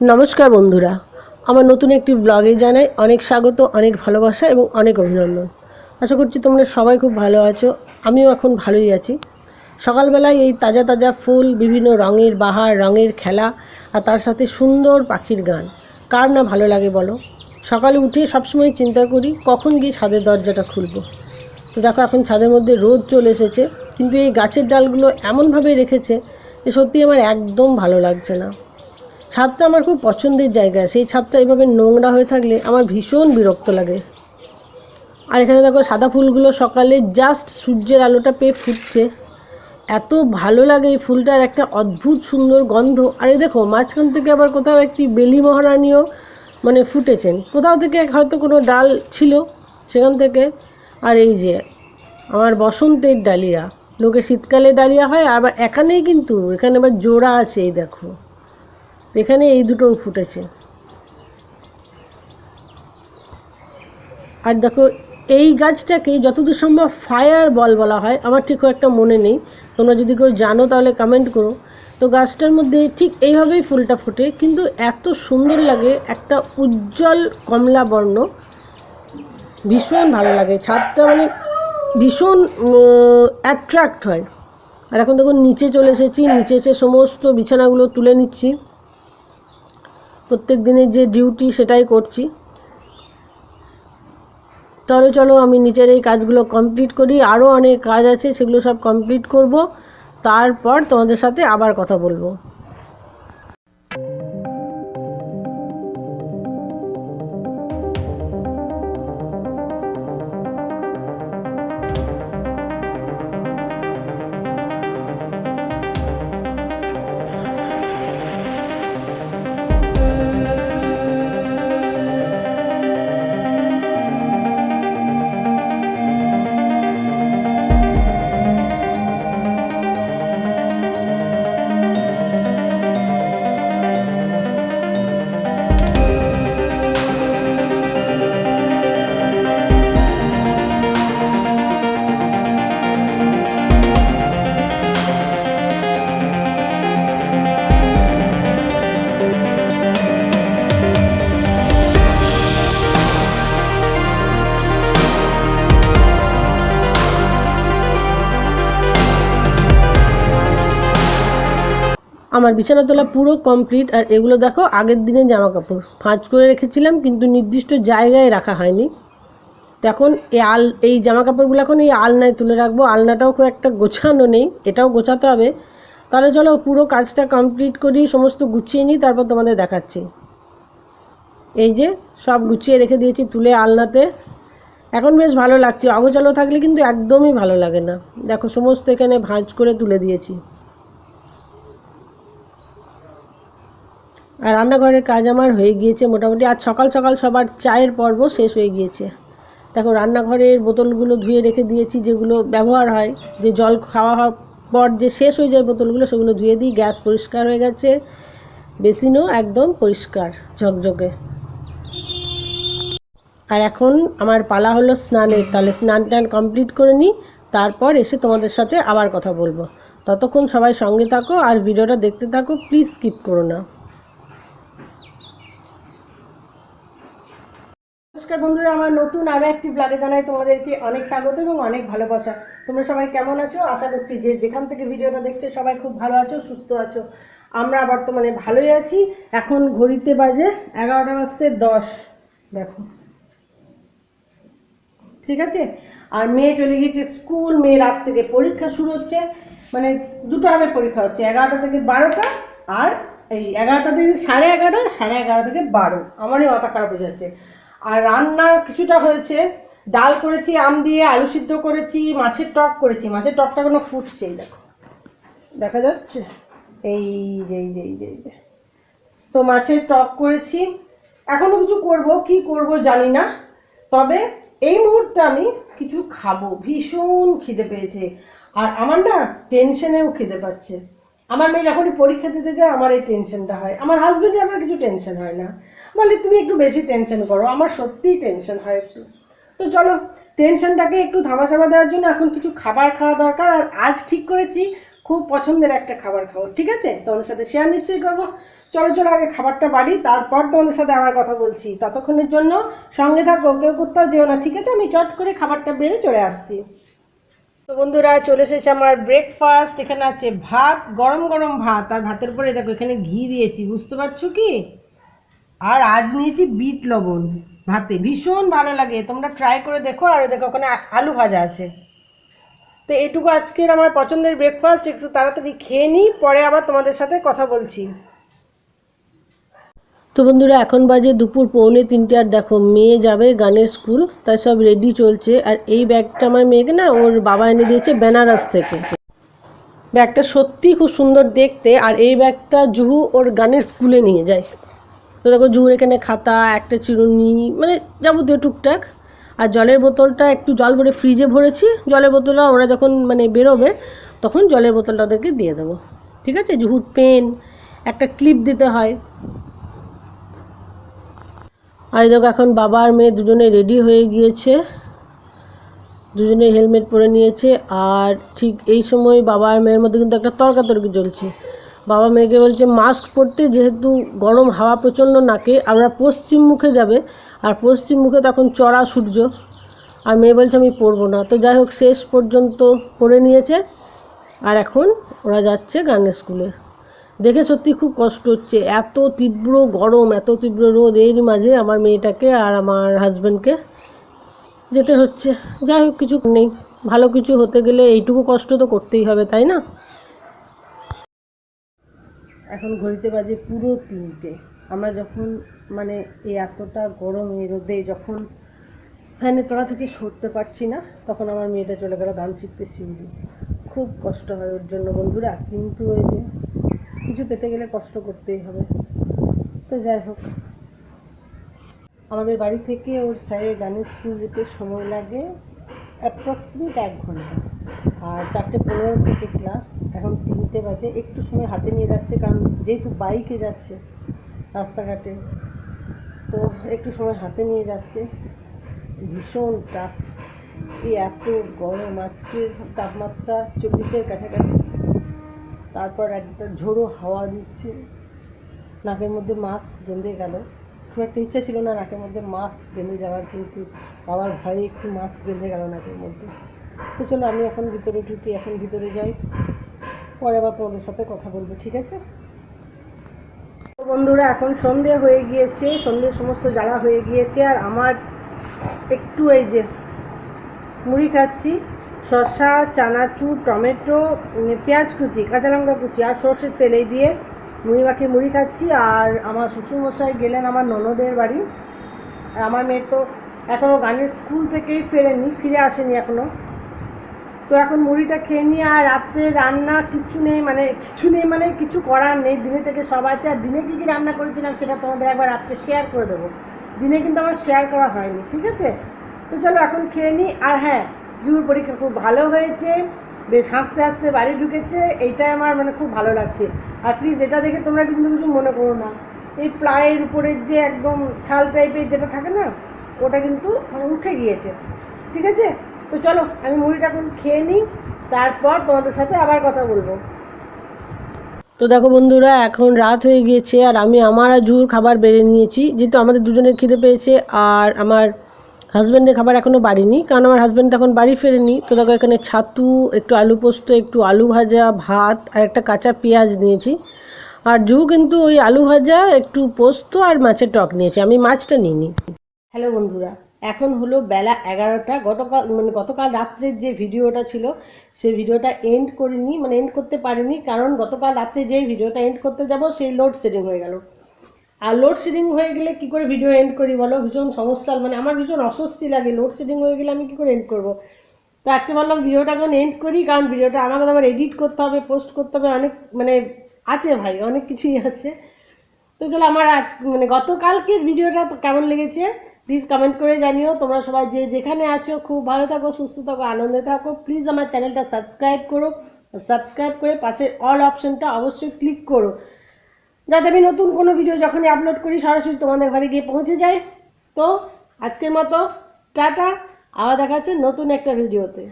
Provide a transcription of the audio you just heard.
নমস্কার বন্ধুরা। আমার নতুন একটি ব্লগে জানাই অনেক স্বাগত, অনেক ভালোবাসা এবং অনেক অভিনন্দন। আশা করছি তোমরা সবাই খুব ভালো আছো, আমিও এখন ভালোই আছি। সকালবেলায় এই তাজা তাজা ফুল, বিভিন্ন রঙের বাহার, রঙের খেলা আর তার সাথে সুন্দর পাখির গান। কার না ভালো লাগে বলো? সকালে উঠে সবসময় চিন্তা করি কখন গিয়ে ছাদের দরজাটা খুলবো। তো দেখো এখন ছাদের মধ্যে রোদ চলে এসেছে, কিন্তু এই গাছের ডালগুলো এমনভাবে রেখেছে যে সত্যি আমার একদম ভালো লাগছে না। ছাদটা আমার খুব পছন্দের জায়গা। সেই ছাদটা এভাবে নোংরা হয়ে থাকলে আমার ভীষণ বিরক্ত লাগে। আর এখানে দেখো সাদা ফুলগুলো সকালে জাস্ট সূর্যের আলোটা পেয়ে ফুটছে। এত ভালো লাগে এই ফুলটার একটা অদ্ভুত সুন্দর গন্ধ। আর এই দেখো, মাঝখান থেকে আবার কোথাও একটি বেলি মহারানীও মানে ফুটেছেন। কোথাও থেকে হয়তো কোনো ডাল ছিল সেখান থেকে। আর এই যে, আমার বসন্তের ডালিয়া। লোকে শীতকালে ডালিয়া হয়, আবার এখানেই কিন্তু, এখানে আবার জোড়া আছে, এই দেখো। এখানে এই দুটোও ফুটেছে। আর দেখো, এই গাছটাকে যতদূর সম্ভব ফায়ার বল বলা হয়, আমার ঠিক একটা মনে নেই। তোমরা যদি কেউ জানো তাহলে কমেন্ট করো। তো গাছটার মধ্যে ঠিক এইভাবেই ফুলটা ফোটে, কিন্তু এত সুন্দর লাগে, একটা উজ্জ্বল কমলা বর্ণ। ভীষণ ভালো লাগে, ছাদটা মানে ভীষণ অ্যাট্রাক্ট হয়। আর এখন দেখুন নিচে চলে এসেছি, নিচে এসে সমস্ত বিছানাগুলো তুলে নিচ্ছি। প্রত্যেক দিনের যে ডিউটি সেটাই করছি। তাহলে চলো আমি নিচের এই কাজগুলো কমপ্লিট করি। আরও অনেক কাজ আছে, সেগুলো সব কমপ্লিট করব। তারপর তোমাদের সাথে আবার কথা বলব। আমার বিছানা তোলা পুরো কমপ্লিট আর এগুলো দেখো, আগের দিনের জামা কাপড় ভাঁজ করে রেখেছিলাম, কিন্তু নির্দিষ্ট জায়গায় রাখা হয়নি। এখন এই আল, এই জামা কাপড়গুলো এখন এই আলনায় তুলে রাখব। আলনাটাও খুব একটা গোছানো নেই, এটাও গোছাতে হবে। তাহলে চলো পুরো কাজটা কমপ্লিট করি, সমস্ত গুছিয়ে নিই, তারপর তোমাদের দেখাচ্ছি। এই যে সব গুছিয়ে রেখে দিয়েছি তুলে আলনাতে। এখন বেশ ভালো লাগছে, অগোছালো থাকলে কিন্তু একদমই ভালো লাগে না। দেখো, সমস্ত এখানে ভাঁজ করে তুলে দিয়েছি। আর রান্নাঘরের কাজ আমার হয়ে গিয়েছে মোটামুটি। আজ সকাল সকাল সবার চায়ের পর্ব শেষ হয়ে গিয়েছে। দেখো, রান্নাঘরের বোতলগুলো ধুয়ে রেখে দিয়েছি, যেগুলো ব্যবহার হয়, যে জল খাওয়া হওয়ার পর যে শেষ হয়ে যায় বোতলগুলো, সেগুলো ধুয়ে দিই। গ্যাস পরিষ্কার হয়ে গেছে, বেসিনও একদম পরিষ্কার, ঝকঝকে। আর এখন আমার পালা হলো স্নানের, তাহলে স্নান টান কমপ্লিট করে নিই, তারপর এসে তোমাদের সাথে আবার কথা বলব। ততক্ষণ সবাই সঙ্গে থাকো, আর ভিডিওটা দেখতে থাকো, প্লিজ স্কিপ করো না। নমস্কার বন্ধুরা, আমার নতুন আরও একটি ব্লগে জানাই তোমাদেরকে অনেক স্বাগত এবং অনেক ভালোবাসা। তোমরা সবাই কেমন আছো? আশা করছি যে যেখান থেকে ভিডিওটা দেখছ সবাই খুব ভালো আছো, সুস্থ আছো। আমরা বর্তমানে ভালোই আছি। এখন ঘড়িতে বাজে এগারোটা বাজতে দশ, দেখো। ঠিক আছে? আর মেয়ে চলে গিয়েছে স্কুল, মেয়ের আজ থেকে পরীক্ষা শুরু হচ্ছে। মানে দুটো হবে পরীক্ষা হচ্ছে, এগারোটা থেকে বারোটা আর এই এগারোটা থেকে সাড়ে এগারোটা সাড়ে এগারো থেকে বারো। আমারই মাথা খারাপ হয়ে যাচ্ছে। আর রান্না কিছুটা হয়েছে। ডাল করেছি, আম দিয়ে আলু সিদ্ধ করেছি, মাছের টক করেছি। মাছের টকটা কোনো ফুটছে এই দেখো। দেখা যাচ্ছে? এই যে এই যে এই যে এই। তো মাছের টক করেছি। এখনও কিছু করব, কি করব জানি না। তবে এই মুহূর্তে আমি কিছু খাব। ভীষণ খিদে পেয়েছে। আর আমার না টেনশনেও খিদে পাচ্ছে। আমার মেয়ে যখনই পরীক্ষা দিতে যায়, আমার এই টেনশনটা হয়। আমার হাজবেন্ডে আমার কিছু টেনশন হয় না। বলে, তুমি একটু বেশি টেনশন করো, আমার সত্যিই টেনশন হয় একটু। তো চলো টেনশনটাকে একটু থামাচাপা দেওয়ার জন্য এখন কিছু খাবার খাওয়া দরকার, আর আজ ঠিক করেছি খুব পছন্দের একটা খাবার খাব, ঠিক আছে? তোমাদের সাথে শেয়ার নিশ্চয়ই করব। চলো চলো, আগে খাবারটা বাড়ি, তারপর তোমাদের সাথে আবার কথা বলছি। ততক্ষণের জন্য সঙ্গে থাকো, কেউ কোথাও যেও না, ঠিক আছে? আমি চট করে খাবারটা বেড়ে চলে আসছি। তো বন্ধুরা, চলে এসেছে আমার ব্রেকফাস্ট এখানে আছে ভাত, গরম গরম ভাত, আর ভাতের পরে দেখো, এখানে ঘি দিয়েছি, বুঝতে পারছ কি? আর আজ নিয়েছি বিট লবণ ভাতে। ভীষণ ভালো লাগে। তোমরা ট্রাই করে দেখো আর দেখো ওখানে আলু ভাজা আছে। তো এটুকু আজকের আমার পছন্দের ব্রেকফাস্ট একটু তাড়াতাড়ি খেয়ে নিই, পরে আবার তোমাদের সাথে কথা বলছি। তো বন্ধুরা, এখন বাজে দুপুর পৌনে তিনটে আর দেখো, মেয়ে যাবে গানের স্কুল তাই সব রেডি চলছে। আর এই ব্যাগটা আমার মেয়েকে না, ওর বাবা এনে দিয়েছে বেনারস থেকে। ব্যাগটা সত্যি খুব সুন্দর দেখতে। আর এই ব্যাগটা জুহু ওর গানের স্কুলে নিয়ে যায়। তো দেখো জুহুর এখানে খাতা, একটা চিরুনি মানে যাবতীয় টুকটাক। আর জলের বোতলটা একটু জল ভরে ফ্রিজে ভরেছি, জলের বোতলটা ওরা যখন মানে বেরোবে, তখন জলের বোতলটা ওদেরকে দিয়ে দেবো। ঠিক আছে? জুহুর পেন, একটা ক্লিপ দিতে হয়। আর দেখো এখন বাবা আর মেয়ে দুজনে রেডি হয়ে গিয়েছে। দুজনে হেলমেট পরে নিয়েছে। আর ঠিক এই সময় বাবা আর মেয়ের মধ্যে কিন্তু একটা তর্কাতর্কি চলছে। বাবা মেয়েকে বলছে, মাস্ক পরতে যেহেতু গরম হাওয়া প্রচণ্ড নাকে, আমরা পশ্চিম মুখে যাবে। আর পশ্চিম মুখে তখন চড়া সূর্য। আর মেয়ে বলছে, আমি পরবো না। তো যাই হোক, শেষ পর্যন্ত পরে নিয়েছে। আর এখন ওরা যাচ্ছে গানের স্কুলে। দেখে সত্যি খুব কষ্ট হচ্ছে। এত তীব্র গরম, এত তীব্র রোদ এরই মাঝে আমার মেয়েটাকে আর আমার হাজব্যান্ডকে যেতে হচ্ছে। যাই হোক, কিছু নেই। ভালো কিছু হতে গেলে এইটুকু কষ্ট তো করতেই হবে, তাই না? এখন ঘড়িতে বাজে পুরো তিনটে। আমরা যখন মানে এই এতটা গরম এই রোদে যখন ফ্যানের তলা থেকে সরতে পারছি না, তখন আমার মেয়েটা চলে গেল গান শিখতে শিউরি খুব কষ্ট হয় ওর জন্য বন্ধুরা, কিন্তু ওই যে কিছু পেতে গেলে কষ্ট করতেই হবে। তো যাই হোক। আমাদের বাড়ি থেকে ওর স্যারের গানের স্কুল যেতে সময় লাগে অ্যাপ্রক্সিমেট এক ঘণ্টা। আর চারটে পনেরো থেকে ক্লাস এখন তিনটে বাজে। একটু সময় হাতে নিয়ে যাচ্ছে, কারণ যেহেতু বাইকে যাচ্ছে রাস্তাঘাটে, তো একটু সময় হাতে নিয়ে যাচ্ছে। ভীষণ টাফ এই এত গরম আজকের তাপমাত্রা চব্বিশের কাছাকাছি। তারপর একটা ঝোড়ো হাওয়া দিচ্ছে। নাকের মধ্যে মাস্ক বেঁধে গেল। খুব একটা ইচ্ছা ছিল না নাকের মধ্যে মাস্ক বেঁধে যাওয়ার, কিন্তু বাবার ভয়ে একটু মাস্ক বেঁধে গেল নাকের মধ্যে। তো চলো, আমি এখন ভিতরে ঢুকি, এখন ভিতরে যাই। পরে আবার তোমাদের সাথে কথা বলব, ঠিক আছে? বন্ধুরা, এখন সন্ধে হয়ে গিয়েছে সন্ধ্যের সমস্ত জ্বালা হয়ে গিয়েছে, আর আমার একটু এই যে মুড়ি খাচ্ছি, শসা, চানাচুর, টমেটো পেঁয়াজ কুচি, কাঁচা লঙ্কা কুচি আর সর্ষের তেলে দিয়ে মুড়ি মাখিয়ে মুড়ি খাচ্ছি। আর আমার শ্বশুরমশাই গেলেন আমার ননদের বাড়ি। আর আমার মেয়ে তো এখনও গানের স্কুল থেকেই ফেরেনি, ফিরে আসেনি এখনও তো এখন মুড়িটা খেয়ে নিয়ে আর রাত্রে রান্না কিছু নেই মানে কিছু নেই মানে কিছু করার নেই। দিনে থেকে সব আছে। আর দিনে কী কী রান্না করেছিলাম সেটা তোমাদের একবার রাত্রে শেয়ার করে দেবো। দিনে কিন্তু আমার শেয়ার করা হয়নি, ঠিক আছে? তো চলো এখন খেয়ে নিই। আর হ্যাঁ জুর পরীক্ষা খুব ভালো হয়েছে। বেশ হাসতে হাসতে বাড়ি ঢুকেছে। এইটাই আমার মানে খুব ভালো লাগছে। আর প্লিজ এটা দেখে তোমরা কিন্তু কিছু মনে করো না। এই প্লাইয়ের উপরের যে একদম ছাল টাইপের যেটা থাকে না, ওটা কিন্তু মানে উঠে গিয়েছে। ঠিক আছে? তো চলো, আমি মুড়িটা এখন খেয়ে নিই, তারপর তোমাদের সাথে আবার কথা বলব। তো দেখো বন্ধুরা, এখন রাত হয়ে গিয়েছে আর আমি আমার আর জুর খাবার বেড়ে নিয়েছি। যেহেতু আমাদের দুজনের খিদে পেয়েছে আর আমার হাজব্যান্ডের খাবার এখনও বাড়িনি, কারণ আমার হাজব্যান্ড এখন বাড়ি ফেরেনি। তো দেখো এখানে ছাতু, একটু আলু পোস্ত, একটু আলু ভাজা, ভাত আর একটা কাঁচা পেঁয়াজ নিয়েছি। আর জু কিন্তু ওই আলু ভাজা, একটু পোস্ত আর মাছের টক নিয়েছে, আমি মাছটা নিইনি। হ্যালো বন্ধুরা এখন হলো বেলা এগারোটা। গতকাল মানে গতকাল রাত্রের যে ভিডিওটা ছিল, সেই ভিডিওটা এন্ড করিনি মানে এন্ড করতে পারিনি। কারণ গতকাল রাত্রে যেই ভিডিওটা এন্ড করতে যাব, সেই লোড শেডিং হয়ে গেল। আর লোড শেডিং হয়ে গেলে কি করে ভিডিও এন্ড করি বলো? ভীষণ সমস্যা মানে আমার ভীষণ অস্বস্তি লাগে। লোড শেডিং হয়ে গেলে আমি কি করে এন্ড করব? তো আজকে ভাবলাম ভিডিওটা এখন এন্ড করি, কারণ ভিডিওটা আমাকে আবার এডিট করতে হবে পোস্ট করতে হবে, অনেক মানে আছে ভাই, অনেক কিছুই আছে। তো চলো আমার আজ মানে গতকালকের ভিডিওটা কেমন লেগেছে? প্লিজ কমেন্ট করে জানিও। তোমরা সবাই যে যেখানে আছো, খুব ভালো থাকো, সুস্থ থাকো, আনন্দে থাকো। প্লিজ আমার চ্যানেলটা সাবস্ক্রাইব করো। সাবস্ক্রাইব করে পাশের অল অপশনটা অবশ্যই ক্লিক করো। যাতে আমি নতুন কোনো ভিডিও যখনই আপলোড করি, সরাসরি তোমাদের ঘরে গিয়ে পৌঁছে যায়। তো, আজকের মতো, টাটা। আবার দেখা হচ্ছে নতুন একটা ভিডিওতে